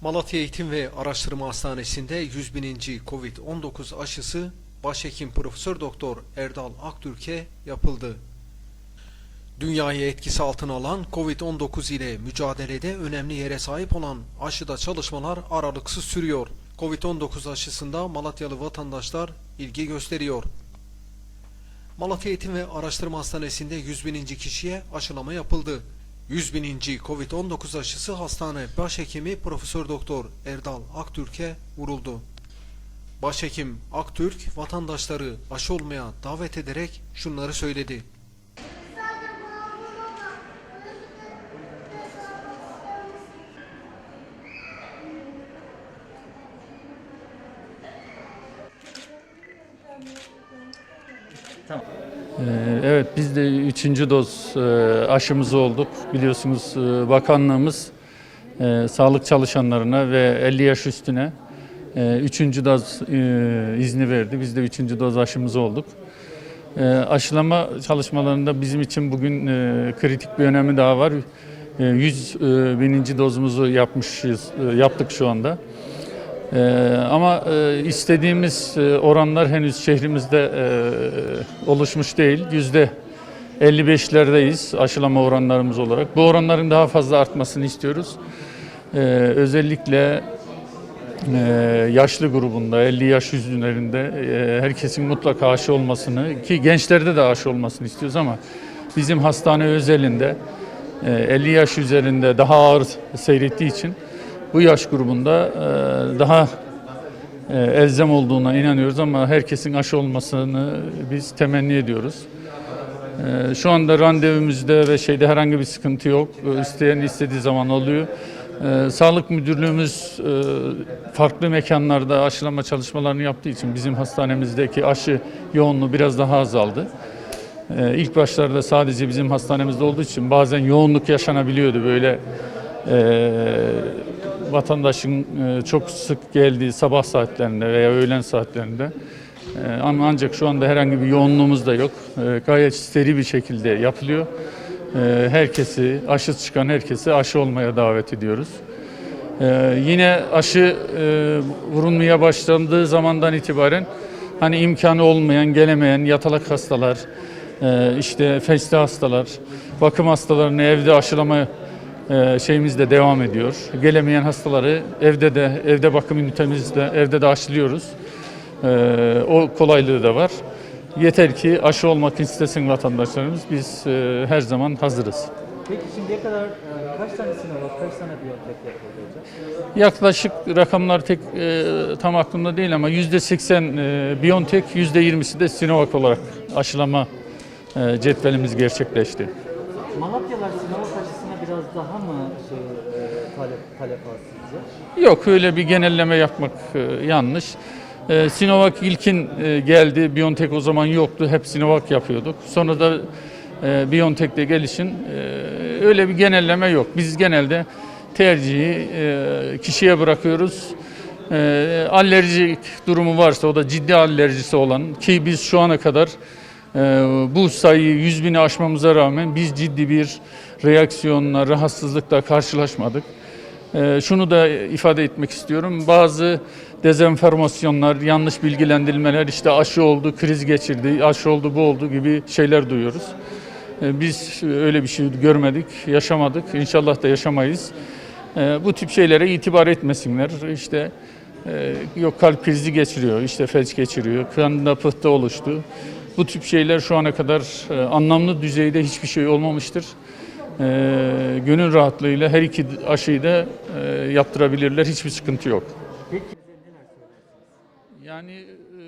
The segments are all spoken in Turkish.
Malatya Eğitim ve Araştırma Hastanesi'nde 100 bininci Covid-19 aşısı Başhekim Profesör Doktor Erdal Aktürk'e yapıldı. Dünyayı etkisi altına alan Covid-19 ile mücadelede önemli yere sahip olan aşıda çalışmalar aralıksız sürüyor. Covid-19 aşısında Malatyalı vatandaşlar ilgi gösteriyor. Malatya Eğitim ve Araştırma Hastanesi'nde 100 bininci kişiye aşılama yapıldı. 100 bininci Covid-19 aşısı hastane başhekimi Profesör Doktor Erdal Aktürk'e vuruldu. Başhekim Aktürk vatandaşları aşı olmaya davet ederek şunları söyledi. Ee, Evet biz de üçüncü doz e, aşımız olduk. Biliyorsunuz e, bakanlığımız e, sağlık çalışanlarına ve 50 yaş üstüne üçüncü doz izni verdi. Biz de üçüncü doz aşımız olduk. Aşılama çalışmalarında bizim için bugün kritik bir önemi daha var. E, 100 e, bininci dozumuzu yapmışız, yaptık şu anda. Ee, ama e, istediğimiz e, oranlar henüz şehrimizde e, oluşmuş değil. Yüzde 55'lerdeyiz aşılama oranlarımız olarak. Bu oranların daha fazla artmasını istiyoruz. Ee, özellikle e, yaşlı grubunda 50 yaş üzerinde e, herkesin mutlaka aşı olmasını ki gençlerde de aşı olmasını istiyoruz ama bizim hastane özelinde e, 50 yaş üzerinde daha ağır seyrettiği için bu yaş grubunda e, daha e, elzem olduğuna inanıyoruz ama herkesin aşı olmasını biz temenni ediyoruz. E, Şu anda randevumuzda ve şeyde herhangi bir sıkıntı yok. E, İsteyen istediği zaman oluyor. E, Sağlık Müdürlüğümüz e, farklı mekanlarda aşılama çalışmalarını yaptığı için bizim hastanemizdeki aşı yoğunluğu biraz daha azaldı. E, İlk başlarda sadece bizim hastanemizde olduğu için bazen yoğunluk yaşanabiliyordu böyle vatandaşın e, çok sık geldiği sabah saatlerinde veya öğlen saatlerinde. E, ancak şu anda herhangi bir yoğunluğumuz da yok. E, Gayet seri bir şekilde yapılıyor. Herkesi, aşı çıkan herkesi aşı olmaya davet ediyoruz. Yine aşı vurulmaya başlandığı zamandan itibaren hani imkanı olmayan, gelemeyen yatalak hastalar, işte feşli hastalar, bakım hastalarını evde aşılama şeyimiz de devam ediyor. Gelemeyen hastaları evde de evde bakım ünitemizde evde de aşılıyoruz. E, o kolaylığı da var. Yeter ki aşı olmak istesin vatandaşlarımız. Biz e, her zaman hazırız. Peki şimdiye kadar e, kaç tane Sinovac, kaç tane Biontech yapıldı? Yaklaşık rakamlar tek e, tam aklımda değil ama yüzde seksen Biontech, yüzde yirmisi de Sinovac olarak aşılama e, cetvelimiz gerçekleşti. Malatyalar Sinovac aşısına biraz daha mı şey, e, talep, talep sizce? Yok öyle bir genelleme yapmak e, yanlış. E, Sinovac ilkin geldi. BioNTech o zaman yoktu. Hep Sinovac yapıyorduk. Sonra da e, BioNTech'te gelişin öyle bir genelleme yok. Biz genelde tercihi kişiye bırakıyoruz. E, alerjik durumu varsa o da ciddi alerjisi olan ki biz şu ana kadar bu sayıyı 100 bini aşmamıza rağmen biz ciddi bir reaksiyonla, rahatsızlıkla karşılaşmadık. Ee, Şunu da ifade etmek istiyorum. Bazı dezenformasyonlar, yanlış bilgilendirmeler, işte aşı oldu, kriz geçirdi, aşı oldu, bu oldu gibi şeyler duyuyoruz. Ee, Biz öyle bir şey görmedik, yaşamadık. İnşallah da yaşamayız. Ee, Bu tip şeylere itibar etmesinler. İşte e, yok kalp krizi geçiriyor, işte felç geçiriyor, kanında pıhtı oluştu. Bu tip şeyler şu ana kadar e, anlamlı düzeyde hiçbir şey olmamıştır. Ee, gönül rahatlığıyla her iki aşıyı da e, yaptırabilirler. Hiçbir sıkıntı yok. Yani e,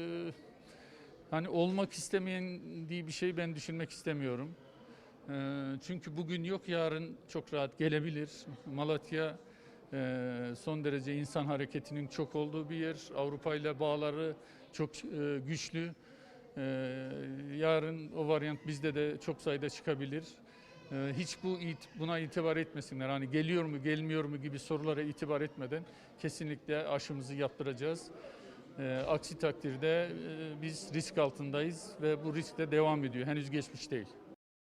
hani olmak istemeyen diye bir şey ben düşünmek istemiyorum. E, çünkü bugün yok yarın çok rahat gelebilir. Malatya e, son derece insan hareketinin çok olduğu bir yer. Avrupa ile bağları çok e, güçlü. E, yarın o varyant bizde de çok sayıda çıkabilir. E, hiç bu buna itibar etmesinler. Hani geliyor mu gelmiyor mu gibi sorulara itibar etmeden kesinlikle aşımızı yaptıracağız. E, aksi takdirde e, biz risk altındayız ve bu risk de devam ediyor. Henüz geçmiş değil.